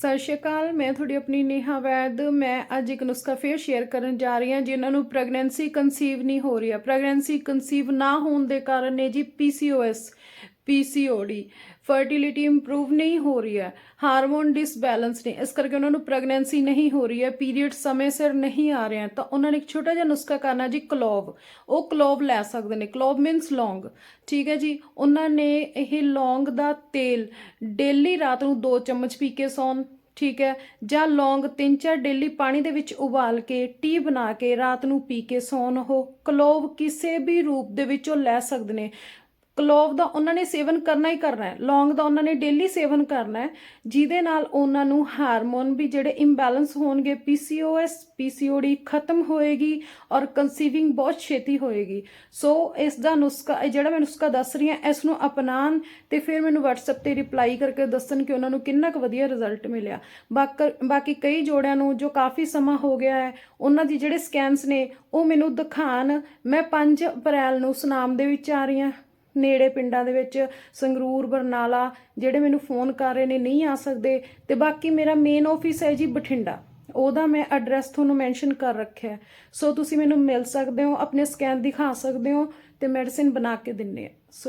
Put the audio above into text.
ਸਤਿ ਸ਼੍ਰੀ ਅਕਾਲ, ਮੈਂ ਤੁਹਾਡੀ ਆਪਣੀ ਨੇਹਾ ਵੈਦ। ਮੈਂ ਅੱਜ ਇੱਕ ਨੁਸਖਾ ਫੇਰ ਸ਼ੇਅਰ ਕਰਨ ਜਾ ਰਹੀ ਹਾਂ, ਜਿਨ੍ਹਾਂ ਨੂੰ ਪ੍ਰੈਗਨੈਂਸੀ ਕਨਸੀਵ ਨਹੀਂ ਹੋ ਰਹੀ ਹੈ ਪ੍ਰੈਗਨੈਂਸੀ ਕਨਸੀਵ ਨਾ ਹੋਣ ਦੇ ਕਾਰਨ ਨੇ ਜੀ PCOS PCOD ਫਰਟੀਲਿਟੀ ਇੰਪਰੂਵ ਨਹੀਂ ਹੋ ਰਹੀ ਹੈ, ਹਾਰਮੋਨ ਡਿਸਬੈਲੈਂਸ ਨੇ ਇਸ ਕਰਕੇ ਉਹਨਾਂ ਨੂੰ ਪ੍ਰੈਗਨੈਂਸੀ ਨਹੀਂ ਹੋ ਰਹੀ ਹੈ, ਪੀਰੀਅਡ ਸਮੇਂ ਸਿਰ ਨਹੀਂ ਆ ਰਹੇ ਤਾਂ ਉਹਨਾਂ ਨੇ ਇੱਕ ਛੋਟਾ ਜਿਹਾ ਨੁਸਖਾ ਕਰਨਾ ਜੀ, ਕਲੋਵ, ਉਹ ਕਲੋਵ ਲੈ ਸਕਦੇ ਨੇ, ਕਲੋਵ ਮੀਨਸ ਲੌਂਗ, ਠੀਕ ਹੈ ਜੀ, ਉਹਨਾਂ ਨੇ ਇਹ ਲੌਂਗ ਦਾ ਤੇਲ ਡੇਲੀ ਰਾਤ ਨੂੰ 2 ਚਮਚ ਪੀ ਕੇ ਸੌਣ, ਠੀਕ ਹੈ, ਜਾਂ ਲੌਂਗ ਤਿੰਨ ਚਾਰ ਡੇਲੀ ਪਾਣੀ ਦੇ ਵਿੱਚ ਉਬਾਲ ਕੇ, ਟੀ ਬਣਾ ਕੇ ਰਾਤ ਨੂੰ ਪੀ ਕੇ ਸੌਣ ਉਹ, ਕਲੋਵ ਕਿਸੇ ਵੀ ਰੂਪ ਦੇ ਵਿੱਚ ਉਹ ਲੈ ਸਕਦੇ ਨੇ ਕਲੋਵ ਦਾ ਉਹਨਾਂ ਨੇ ਸੇਵਨ ਕਰਨਾ ਹੀ ਕਰਨਾ ਹੈ, ਲੌਂਗ ਦਾ ਉਹਨਾਂ ਨੇ ਡੇਲੀ ਸੇਵਨ ਕਰਨਾ ਹੈ, ਜਿਹਦੇ ਨਾਲ ਉਹਨਾਂ ਨੂੰ ਹਾਰਮੋਨ ਵੀ ਜਿਹੜੇ ਇੰਬੈਲੈਂਸ ਹੋਣਗੇ PCOS PCOD ਖਤਮ ਹੋਏਗੀ ਔਰ ਕਨਸੀਵਿੰਗ ਬਹੁਤ ਛੇਤੀ ਹੋਏਗੀ। ਸੋ ਇਸ ਦਾ ਨੁਸਖਾ, ਇਹ ਜਿਹੜਾ ਮੈਂ ਨੁਸਖਾ ਦੱਸ ਰਹੀ ਹਾਂ, ਇਸ ਨੂੰ ਅਪਣਾਉਣ ਤੇ ਫਿਰ ਮੈਨੂੰ WhatsApp ਤੇ ਰਿਪਲਾਈ ਕਰਕੇ ਦੱਸਣ ਕਿ ਉਹਨਾਂ ਨੂੰ ਕਿੰਨਾ ਕੁ ਵਧੀਆ ਰਿਜ਼ਲਟ ਮਿਲਿਆ। ਬਾਕ- ਬਾਕੀ ਕਈ ਜੋੜਿਆਂ ਨੂੰ ਜੋ ਕਾਫੀ ਸਮਾਂ ਹੋ ਗਿਆ ਹੈ, ਉਹਨਾਂ ਦੀ ਜਿਹੜੇ ਸਕੈਨਸ ਨੇ, ਉਹ ਮੈਨੂੰ ਦਿਖਾਣ ਮੈਂ 5 ਅਪ੍ਰੈਲ ਨੂੰ ਸੁਨਾਮ ਦੇ ਵਿੱਚ ਆ ਰਹੀ ਹਾਂ। ਨੇੜੇ ਪਿੰਡਾਂ ਦੇ ਵਿੱਚ ਸੰਗਰੂਰ, ਬਰਨਾਲਾ, ਜਿਹੜੇ ਮੈਨੂੰ ਫੋਨ ਕਰ ਰਹੇ ਨੇ ਨਹੀਂ ਆ ਸਕਦੇ ਤੇ ਬਾਕੀ ਮੇਰਾ ਮੇਨ ਆਫਿਸ ਹੈ ਜੀ ਬਠਿੰਡਾ। ਉਹਦਾ ਮੈਂ ਐਡਰੈਸ ਤੁਹਾਨੂੰ ਮੈਂਸ਼ਨ ਕਰ ਰੱਖਿਆ ਸੋ ਤੁਸੀਂ ਮੈਨੂੰ ਮਿਲ ਸਕਦੇ ਹੋ, ਆਪਣੇ ਸਕੈਨ ਦਿਖਾ ਸਕਦੇ ਹੋ ਤੇ ਮੈਡੀਸਿਨ ਬਣਾ ਕੇ ਦਿੰਨੇ ਆ।